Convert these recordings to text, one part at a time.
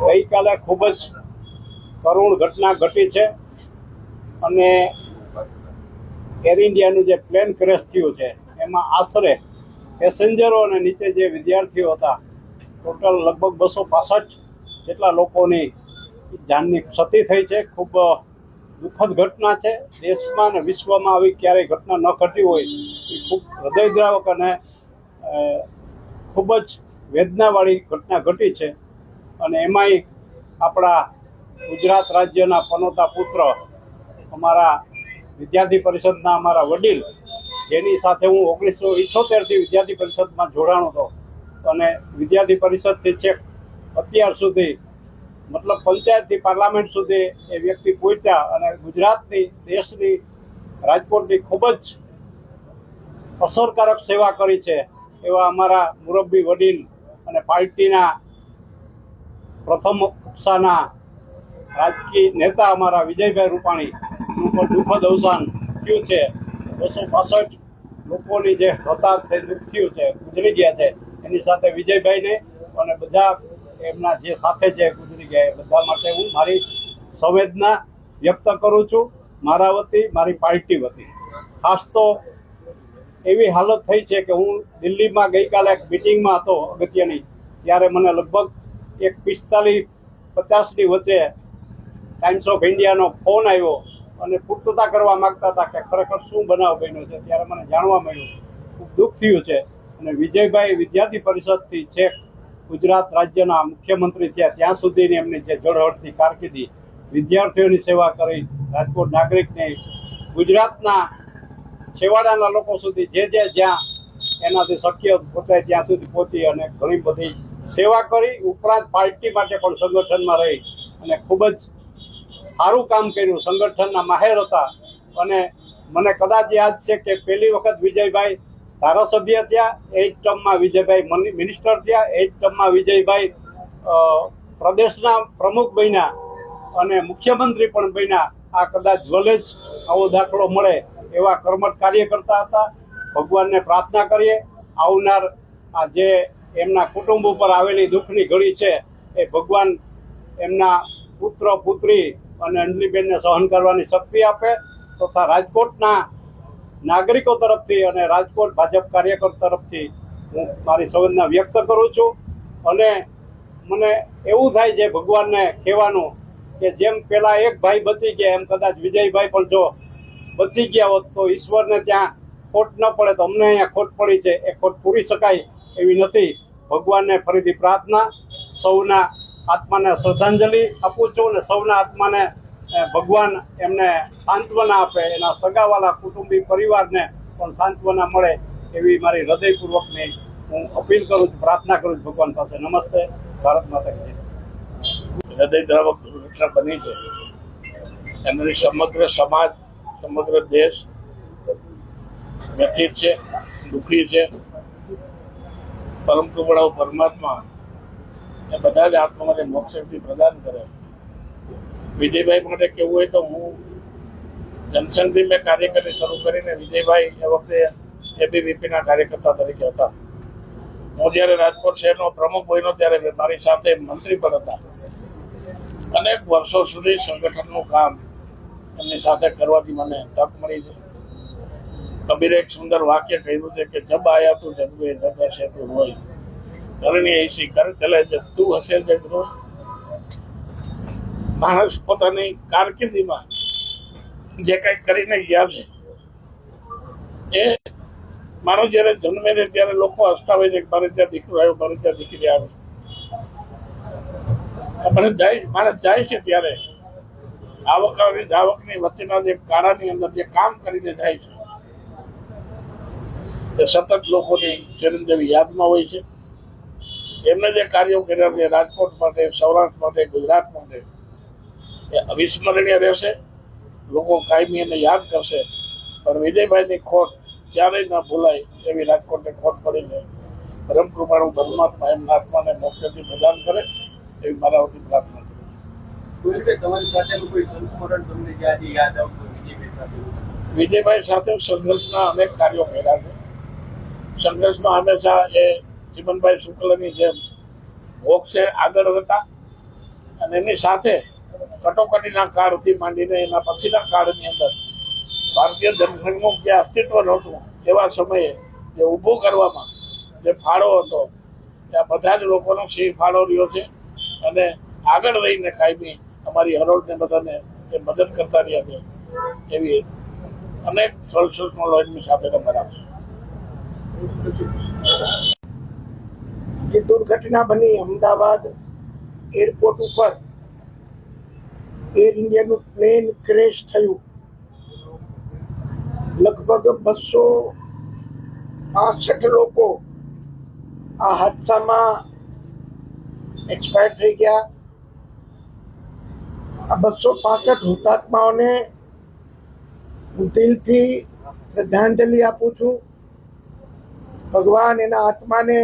ગઈકાલે ખૂબ જ કરુણ ઘટના ઘટી છે અને એર ઇન્ડિયાનું જે પ્લેન ક્રેશ થયું છે, એમાં આશરે પેસેન્જરો અને નીચે જે વિદ્યાર્થીઓ હતા, ટોટલ લગભગ બસો પાસઠ જેટલા લોકોની જાનની ક્ષતિ થઈ છે. ખૂબ દુઃખદ ઘટના છે. દેશમાં અને વિશ્વમાં આવી ક્યારેય ઘટના ન ઘટી હોય, એ ખૂબ હૃદયદ્રાવક અને ખૂબ જ વેદનાવાળી ઘટના ઘટી છે. અને એમાંય આપણા ગુજરાત રાજ્યના પનોતા પુત્ર, અમારા વિદ્યાર્થી પરિષદના અમારા વડીલ, જેની સાથે હું ઓગણીસો ઇઠોતેરથી વિદ્યાર્થી પરિષદમાં જોડાણો હતો. અને વિદ્યાર્થી પરિષદથી છેક અત્યાર સુધી, મતલબ પંચાયતથી પાર્લામેન્ટ સુધી એ વ્યક્તિ પહોંચ્યા અને ગુજરાતની, દેશની, રાજકોટની ખૂબ જ અસરકારક સેવા કરી છે. એવા અમારા મુરબ્બી વડીલ અને પાર્ટીના પ્રથમ ઉપસાના રાજકીય નેતા અમારા વિજયભાઈ રૂપાણી પણ દુઃખદ અવસાન થયું છે. બસો પાસઠ લોકોની જે હતાશ થઈ મૃત્યુ છે, ગુજરી ગયા છે, એની સાથે વિજયભાઈને અને બધા એમના જે સાથે જે ગુજરી ગયા બધા માટે હું મારી સંવેદના વ્યક્ત કરું છું. મારા વતી, મારી પાર્ટી વતી. ખાસ તો એવી હાલત થઈ છે કે હું દિલ્હીમાં ગઈકાલે એક મિટિંગમાં હતો અગત્યની, ત્યારે મને લગભગ એક પિસ્તાલીસ, પચાસની વચ્ચે ટાઈમ્સ ઓફ ઇન્ડિયાનો ફોન આવ્યો અને પૂછતા કરવા માગતા હતા કે ખરેખર શું બનાવ બન્યો છે, ત્યારે મને જાણવા મળ્યું, ખૂબ દુઃખ થયું છે. અને વિજયભાઈ વિદ્યાર્થી પરિષદથી છેક ગુજરાત રાજ્યના મુખ્યમંત્રી થયા, ત્યાં સુધીની એમની જે જળહળતી કારકિર્દી, વિદ્યાર્થીઓની સેવા કરી, રાજકોટ નાગરિકને ગુજરાતના છેવાડાના લોકો સુધી જે જે જ્યાં એનાથી શક્ય પોતે ત્યાં સુધી પહોંચી અને ઘણી બધી સેવા કરી. ઉપરાંત પાર્ટી માટે પણ સંગઠનમાં રહી અને ખૂબ જ સારું કામ કર્યું. સંગઠનના માહેર હતા. અને મને કદાચ યાદ છે કે પહેલી વખત વિજયભાઈ ધારાસભ્ય થયા. એજ ટર્મમાં વિજયભાઈ મની- મિનિસ્ટર થયા. એજ ટર્મમાં વિજયભાઈ પ્રદેશના પ્રમુખ બન્યા અને મુખ્યમંત્રી પણ બન્યા. આ કદાચ ભલે જ આવો દાખલો મળે. એવા કર્મઠ કાર્ય કરતા હતા. ભગવાનને પ્રાર્થના કરીએ. આવનાર આ જે એમના કુટુંબ ઉપર આવેલી દુઃખની ઘડી છે, એ ભગવાન એમના પુત્ર, પુત્રી અને અંજલીબેનને સહન કરવાની શક્તિ આપે તથા રાજકોટના નાગરિકો તરફથી અને રાજકોટ ભાજપ કાર્યકર તરફથી હું મારી સંવેદના વ્યક્ત કરું છું. અને મને એવું થાય છે ભગવાનને કહેવાનું કે જેમ પેલા એક ભાઈ બચી ગયા, એમ કદાચ વિજયભાઈ પણ જો બચી ગયા હોત તો ઈશ્વરને ત્યાં ખોટ ન પડે તો અમને અહીંયા ખોટ પડી છે. એ ખોટ પૂરી શકાય એવી નથી. ભગવાનને ફરીથી પ્રાર્થના, સૌના આત્માને શ્રદ્ધાંજલિ આપું છું અને સૌના આત્માને ભગવાન એમને સાંત્વના આપે. એના સગાવાલા કુટુંબી પરિવારને પણ સાંત્વના મળે એવી મારી હૃદયપૂર્વકની હું અપીલ કરું છું, પ્રાર્થના કરું છું ભગવાન પાસે. નમસ્તે. ભારત માતાજી હૃદય દ્રાવક દુર્ઘટના બની છે. એમની સમગ્ર સમાજ સમગ્ર દેશ વ્યથિત છે, દુઃખી છે. પરમ કૃપાળુ પરમાત્મા એ બધા જ આત્માને મોક્ષ શક્તિ પ્રદાન કરે. વિજયભાઈ માટે કેવું હોય તો હું જનસંઘથી મેં કાર્યકરી શરૂ કરીને વિજયભાઈ એ વખતે એબીવીપીના કાર્યકર્તા તરીકે હતા. હું જ્યારે રાજકોટ શહેરનો પ્રમુખ બન્યો ત્યારે મારી સાથે મંત્રી પણ હતા. અનેક વર્ષો સુધી સંગઠનનું કામ એમની સાથે કરવાની મને તક મળી છે. કબીરે એક સુંદર વાક્ય કહ્યું છે કે, જબ આયા તું જગવે જગ તું રોય કરણી એસી કર, ચલે જબ તું હશે જગ માણસ પોતાની કારકિર્દીમાં જે કંઈ કરીને ગયા છે, એ મારો જ્યારે જન્મે છે ત્યારે લોકો હસતા હોય છે કે, મારે ત્યાં દીકરો આવ્યો, મારે ત્યાં દીકરી આવે. આપણે જાય મારે જાય છે ત્યારે આવક અને જાવકની વચ્ચેના જે કારાની અંદર જે કામ કરીને જાય છે, એ સતત લોકોની ચિરંજીવી યાદમાં હોય છે. એમને જે કાર્યો કર્યા છે, રાજકોટ માટે, સૌરાષ્ટ્ર માટે, ગુજરાત માટે, એ અવિસ્મરણીય રહેશે. લોકો કાયમી એને યાદ કરશે. પણ વિજયભાઈની ખોટ ક્યારેય ના ભૂલાય એવી રાજકોટને ખોટ પડી છે પરમ કૃપાનું પરમાત્મા એમના આત્માને મોક્ષથી પ્રદાન કરે એવી મારા વતી પ્રાર્થના વિજયભાઈ સાથે? સંઘર્ષના અનેક કાર્યો કર્યા છે. સંઘર્ષમાં હંમેશા એ ચિમનભાઈ શુક્લની જેમ મોક્ષે આગળ હતા અને એની સાથે કટોકટીના કાળથી માંડીને એના પછીના કાળની અંદર ભારતીય જનસંઘનું જે અસ્તિત્વ નહોતું, એવા સમયે જે ઊભો કરવામાં જે ફાળો હતો, ત્યાં બધા જ લોકોનો સિંહ ફાળો રહ્યો છે. અને આગળ રહીને કાયમી અમારી હરોળને બધાને એ મદદ કરતા રહ્યા છે એવી અનેક સોલ્યુશનો લોજની સાથે અમારા જે દુર્ઘટના બની અમદાવાદ એરપોર્ટ ઉપર, એર ઇન્ડિયાનું પ્લેન ક્રેશ થયું. લગભગ બસો પાસઠ લોકો આ હાદસામાં એક્સપાયર થઈ ગયા. આ બસો પાસઠ હુતાત્માઓને હું દિલથી શ્રદ્ધાંજલિ આપું છું. ભગવાન એના આત્માને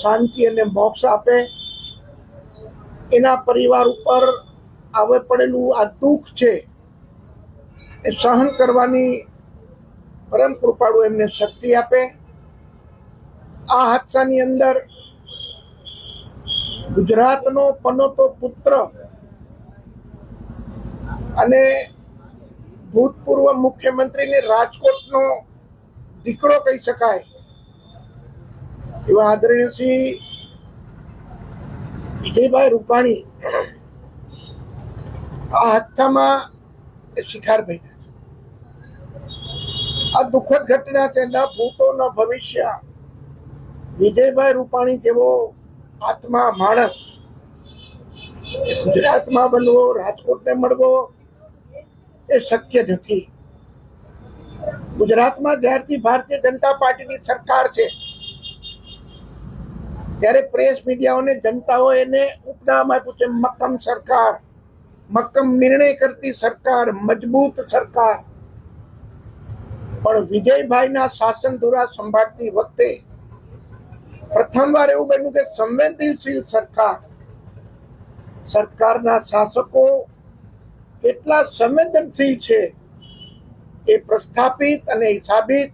શાંતિ અને મોક્ષ આપે. એના પરિવાર ઉપર આવે પડેલું આ દુઃખ છે એ સહન કરવાની પરમ કૃપાળુ એમને શક્તિ આપે. આ હાદસાની અંદર ગુજરાતનો પનોતો પુત્ર અને ભૂતપૂર્વ મુખ્યમંત્રીને રાજકોટનો દીકરો કહી શકાય. એવા આદરણીય શ્રી વિજયભાઈ રૂપાણી આ હાદસામાં શિકાર બન્યા આ દુઃખદ ઘટના છે ના ભૂતો ન ભવિષ્ય વિજયભાઈ રૂપાણી જેવો આત્મા માણસ ગુજરાતમાં બનવો, રાજકોટને મળવો એ શક્ય નથી. ગુજરાતમાં જ્યારથી ભારતીય જનતા પાર્ટીની સરકાર છે, ત્યારે પ્રેસ મીડિયાઓને જનતાઓ એને ઉપનામ આપ્યું છે, મક્કમ સરકાર, મક્કમ નિર્ણય કરતી સરકાર, મજબૂત સરકાર. પણ વિજયભાઈના શાસન ધોરા સંભાળતી વખતે પ્રથમવાર એવું બન્યું કે સંવેદનશીલ સરકાર, સરકારના શાસકો કેટલા સંવેદનશીલ છે એ પ્રસ્થાપિત અને સાબિત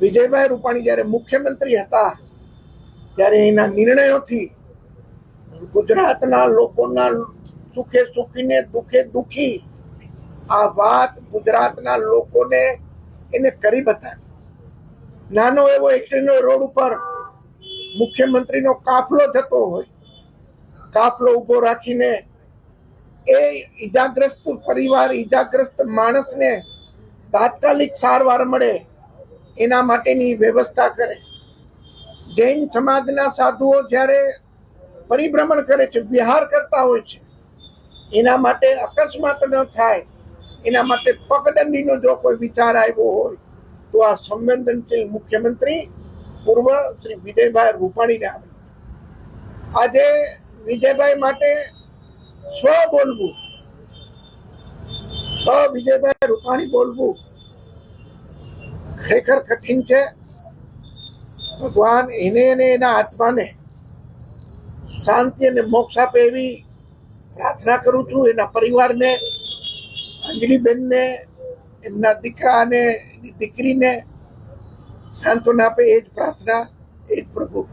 વિજયભાઈ રૂપાણી જ્યારે મુખ્યમંત્રી હતા, ત્યારે એના નિર્ણયોથી ગુજરાતના લોકોના સુખે સુખીને દુખે દુખી આ વાત ગુજરાતના લોકોને એને કરી બતાવી. નાનો એવો એક્સિડન્ટ રોડ ઉપર મુખ્યમંત્રીનો કાફલો થતો હોય, કાફલો ઊભો રાખીને એ ઈજાગ્રસ્ત પરિવાર, ઈજાગ્રસ્ત માણસને તાત્કાલિક સારવાર મળે એના માટેની વ્યવસ્થા કરે. જૈન સમાજના સાધુઓ જ્યારે પરિભ્રમણ કરે છે, વિહાર કરતા હોય છે, એના માટે અકસ્માત ન થાય, એના માટે પગદંડીનો જો કોઈ વિચાર આવ્યો હોય, તો આ સંવેદનશીલ મુખ્યમંત્રી પૂર્વ શ્રી વિજયભાઈ રૂપાણીને આવે. આજે વિજયભાઈ માટે સ્વ બોલવું. સ્વ વિજયભાઈ રૂપાણી બોલવું. ખરેખર કઠિન છે. ભગવાન એને અને એના આત્માને શાંતિ અને મોક્ષ આપે એવી પ્રાર્થના કરું છું. એના પરિવારને, અંજલિબેનને, એમના દીકરા અને દીકરીને સાંત્વના આપે એ જ પ્રાર્થના, એ જ પ્રભુ